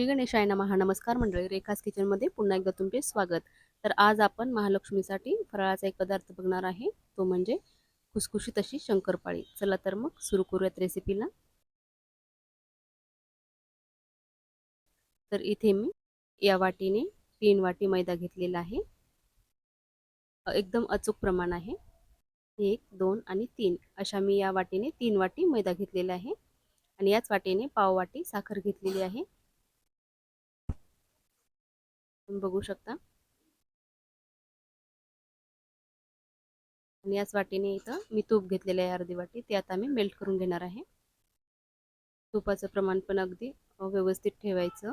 श्री गणेशाय महा नमस्कार मंडळी रेखास किचनमध्ये पुन्हा एकदा तुमचे स्वागत. तर आज आपण महालक्ष्मीसाठी फराळाचा एक पदार्थ बघणार आहे. तो म्हणजे खुसखुशीत अशी शंकरपाळी. चला तर मग सुरू करूयात रेसिपीला तर इथे मी या वाटीने तीन वाटी मैदा घेतलेला आहे. एकदम अचूक प्रमाण आहे. एक दोन आणि तीन. अशा मी या वाटीने तीन वाटी मैदा घेतलेला आहे. आणि याच वाटीने पाव वाटी साखर घेतलेली आहे. बघू शकता. आणि याच वाटीने इथं मी तूप घेतलेलं आहे अर्धी वाटी. ते आता मी मेल्ट करून घेणार आहे. तुपाचं प्रमाण पण अगदी व्यवस्थित ठेवायचं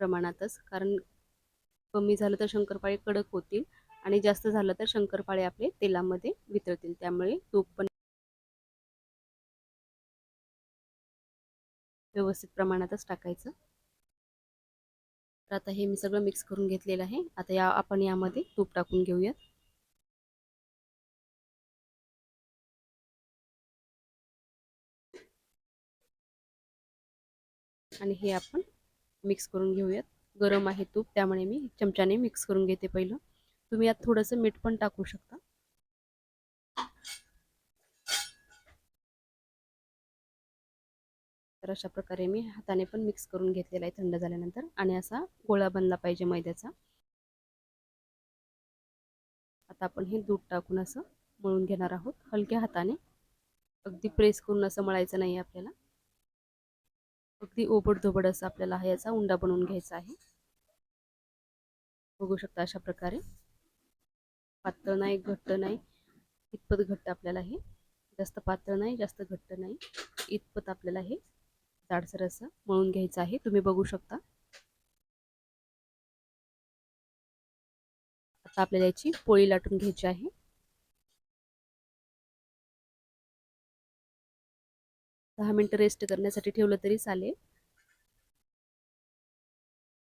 प्रमाणातच. कारण कमी झालं तर शंकरपाळे कडक होतील आणि जास्त झालं तर शंकरपाळे आपले तेलामध्ये वितळतील. त्यामुळे तूप पण व्यवस्थित प्रमाणातच टाकायचं. तर आता हे मी सगळं मिक्स करून घेतलेलं आहे. आता या आपण यामध्ये तूप टाकून घेऊयात. आणि हे आपण मिक्स करून घेऊयात. गरम आहे तूप त्यामुळे मी चमच्याने मिक्स करून घेते पहिलं. तुम्ही यात थोडंसं मीठ पण टाकू शकता. तर अशा प्रकारे मी हाताने पण मिक्स करून घेतलेला आहे थंड झाल्यानंतर आणि असा गोळा बनला पाहिजे मैद्याचा. आता आपण हे दूध टाकून असं मळून घेणार आहोत हलक्या हाताने. अगदी प्रेस करून असं मळायचं नाही आपल्याला. अगदी ओबड धोबड असं आपल्याला हा याचा उंडा बनवून घ्यायचा आहे. बघू शकता अशा प्रकारे. पातळ नाही घट्ट नाही. इतपत घट्ट आपल्याला हे. जास्त पातळ नाही जास्त घट्ट नाही. इतपत आपल्याला हे जाडसर असं मळून घ्यायचं आहे. तुम्ही बघू शकता. आता आपल्याला याची पोळी लाटून घ्यायची आहे. दहा मिनटं रेस्ट करण्यासाठी ठेवलं तरी चालेल.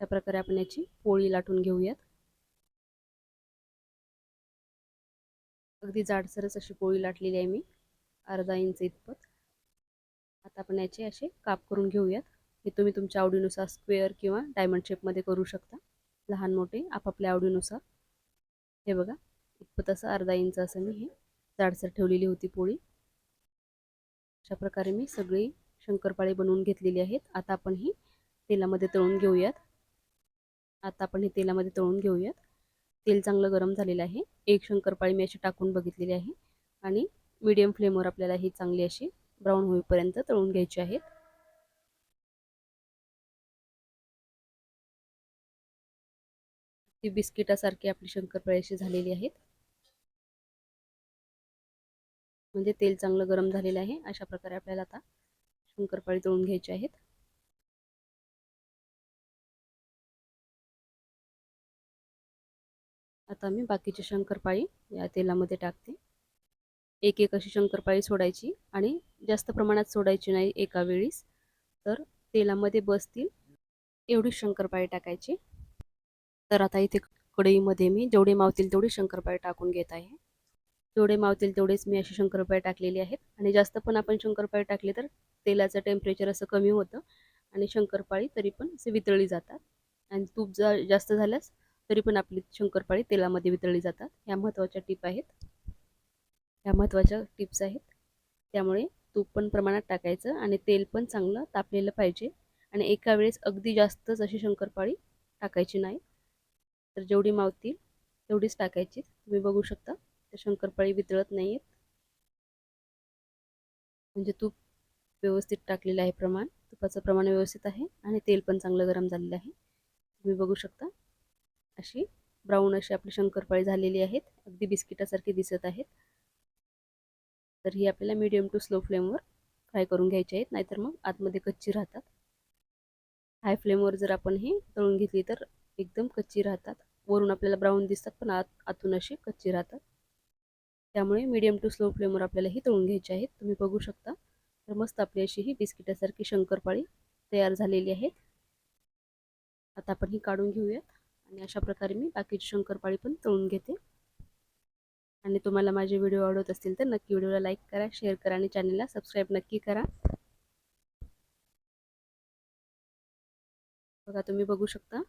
त्या प्रकारे आपण याची पोळी लाटून घेऊयात. अगदी जाडसरच अशी पोळी लाटलेली आहे मी. अर्धा इंच इतपत. आता आपण याचे असे काप करून घेऊयात. हे तुम्ही तुमच्या आवडीनुसार स्क्वेअर किंवा डायमंड शेपमध्ये करू शकता. लहान मोठे आपापल्या आवडीनुसार. हे बघा इतपत असं अर्धा इंच असं मी हे जाडसर ठेवलेली होती पोळी. अशा प्रकारे मी सगळी शंकरपाळी बनवून घेतलेली आहेत. आता आपण ही तेलामध्ये तळून घेऊयात. आता आपण हे तेलामध्ये तळून घेऊयात. तेल चांगलं गरम झालेलं आहे. एक शंकरपाळी मी अशी टाकून बघितलेली आहे. आणि मीडियम फ्लेमवर आपल्याला ही चांगली अशी ब्राऊन होईपर्यंत तळून घ्यायची आहेत. ती बिस्किटासारखी आपली शंकरपाळी अशी झालेली आहेत. म्हणजे तेल चांगलं गरम झालेलं आहे. अशा प्रकारे आपल्याला आता शंकरपाळी तळून घ्यायची आहेत. आता मी बाकीची शंकरपाळी या तेलामध्ये टाकते. एक एक अशी शंकरपाळी सोडायची आणि जास्त प्रमाणात सोडायची नाही एका वेळीस. तर तेलामध्ये बसतील. एवढीच शंकरपाळी टाकायची. तर आता इथे कढईमध्ये मी जेवढे मावतील तेवढी शंकरपाळी टाकून घेत आहे. जेवढे मावतील तेवढेच मी अशी शंकरपाळी टाकलेली आहेत. आणि जास्त पण आपण शंकरपाळी टाकली तर तेलाचं टेम्परेचर असं कमी होतं. आणि शंकरपाळी तरी पण असे वितळली जातात. आणि तूप जा जास्त झाल्यास तरी पण आपली शंकरपाळी तेलामध्ये वितळली जातात. ह्या महत्त्वाच्या टीप आहेत. ह्या महत्त्वाच्या टिप्स आहेत. त्यामुळे तूप पण प्रमाणात टाकायचं आणि तेल पण चांगलं तापलेलं पाहिजे. आणि एका वेळेस अगदी जास्तच अशी शंकरपाळी टाकायची नाही. तर जेवढी मावतील तेवढीच टाकायची. तुम्ही बघू शकता त्या शंकरपाळी वितळत नाही आहेत. म्हणजे तूप व्यवस्थित टाकलेलं आहे प्रमाण. तुपाचं प्रमाण व्यवस्थित आहे आणि तेल पण चांगलं गरम झालेलं आहे. तुम्ही बघू शकता अशी ब्राऊन अशी आपली शंकरपाळी झालेली आहेत. अगदी बिस्किटासारखी दिसत आहेत. तर ही आपल्याला मीडियम टू स्लो फ्लेमवर फ्राय करून घ्यायची आहेत नाहीतर मग आतमध्ये कच्ची राहतात. हाय फ्लेमवर जर आपण ही तळून घेतली तर एकदम कच्ची राहतात. वरून आपल्याला ब्राऊन दिसतात पण आत आतून अशी कच्ची राहतात. त्यामुळे मीडियम टू स्लो फ्लेमवर आपल्याला ही तळून घ्यायची आहेत. तुम्ही बघू शकता. तर मस्त आपली अशी ही बिस्किटासारखी शंकरपाळी तयार झालेली आहे आता आपण ही काढून घेऊयात आणि अशा प्रकारे मी बाकीची शंकरपाळी पण तळून घेते. आणि तुम्हाला माझे व्हिडिओ आवडत असतील तर नक्की व्हिडिओला लाईक करा शेअर करा आणि चॅनलला सबस्क्राईब नक्की करा. बघा तुम्ही बघू शकता.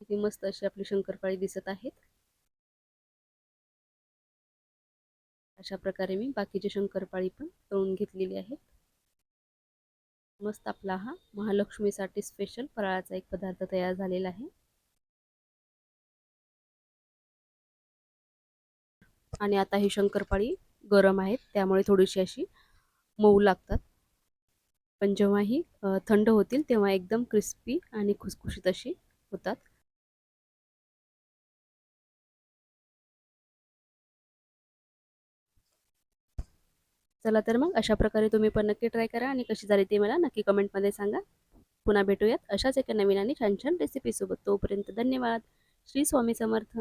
किती मस्त अशी आपली शंकरपाळी दिसत आहेत. अशा प्रकारे मी बाकीची शंकरपाळी पण तळून घेतलेली आहे मस्त आपला हा महालक्ष्मीसाठी स्पेशल फराळाचा एक पदार्थ तयार झालेला आहे. आणि आता ही शंकरपाळी गरम आहेत त्यामुळे थोडीशी अशी मऊ लागतात. पण जेव्हा ही थंड होतील तेव्हा एकदम क्रिस्पी आणि खुसखुशीत अशी होतात. चला तर मग अशा प्रकारे तुम्ही पण नक्की ट्राय करा आणि कशी झाली ते मला नक्की कमेंटमध्ये सांगा. पुन्हा भेटूयात अशाच एका नवीन आणि छान छान रेसिपीसोबत तोपर्यंत धन्यवाद. श्री स्वामी समर्थ.